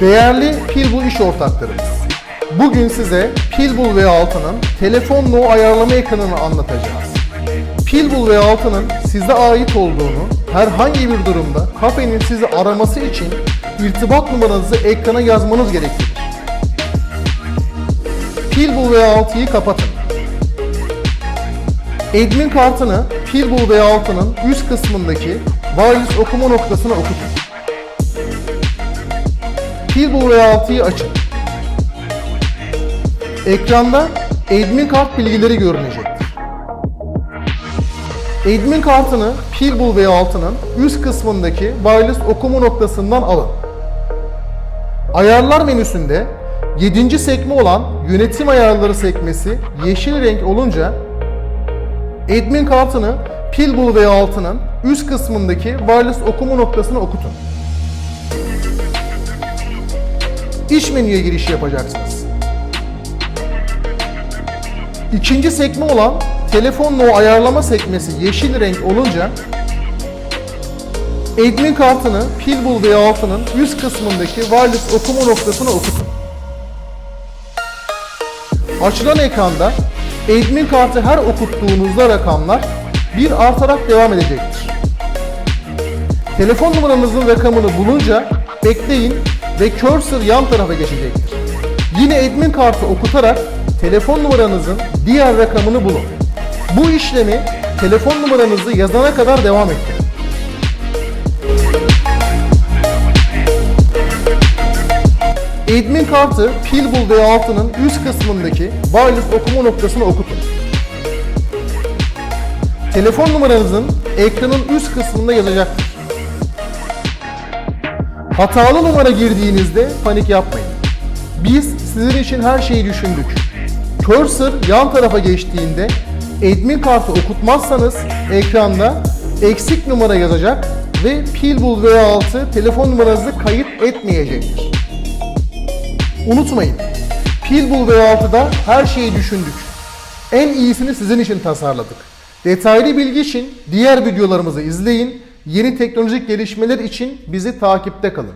Değerli Pilbul iş ortaklarımız, bugün size Pilbul V6'nın telefon no ayarlama ekranını anlatacağız. Pilbul V6'nın size ait olduğunu, herhangi bir durumda kafenin sizi araması için irtibat numaranızı ekrana yazmanız gerekir. Pilbul V6'yı kapatın. Admin kartını Pilbul V6'nın üst kısmındaki wireless okuma noktasına okutun. Pilbul V6'yı açın. Ekranda admin kart bilgileri görünecektir. Admin kartını Pilbul V6'nın üst kısmındaki wireless okuma noktasından alın. Ayarlar menüsünde 7. sekme olan yönetim ayarları sekmesi yeşil renk olunca admin kartını Pilbul V6'nın üst kısmındaki wireless okuma noktasına okutun. İş menüye giriş yapacaksınız. İkinci sekme olan telefon no ayarlama sekmesi yeşil renk olunca admin kartını Pilbul V6'nın üst kısmındaki wireless okuma noktasına okutun. Açılan ekranda admin kartı her okuttuğunuzda rakamlar bir artarak devam edecektir. Telefon numaranızın rakamını bulunca bekleyin ve cursor yan tarafa geçecektir. Yine admin kartı okutarak telefon numaranızın diğer rakamını bulun. Bu işlemi telefon numaranızı yazana kadar devam ettirin. Admin kartı Pilbul V6'nın üst kısmındaki wireless okuma noktasına okutun. Telefon numaranızın ekranın üst kısmında yazacaktır. Hatalı numara girdiğinizde panik yapmayın. Biz sizin için her şeyi düşündük. Cursor yan tarafa geçtiğinde admin kartı okutmazsanız ekranda eksik numara yazacak ve Pilbul V6 telefon numaranızı kayıt etmeyecektir. Unutmayın, Pilbul V6'da her şeyi düşündük. En iyisini sizin için tasarladık. Detaylı bilgi için diğer videolarımızı izleyin. Yeni teknolojik gelişmeler için bizi takipte kalın.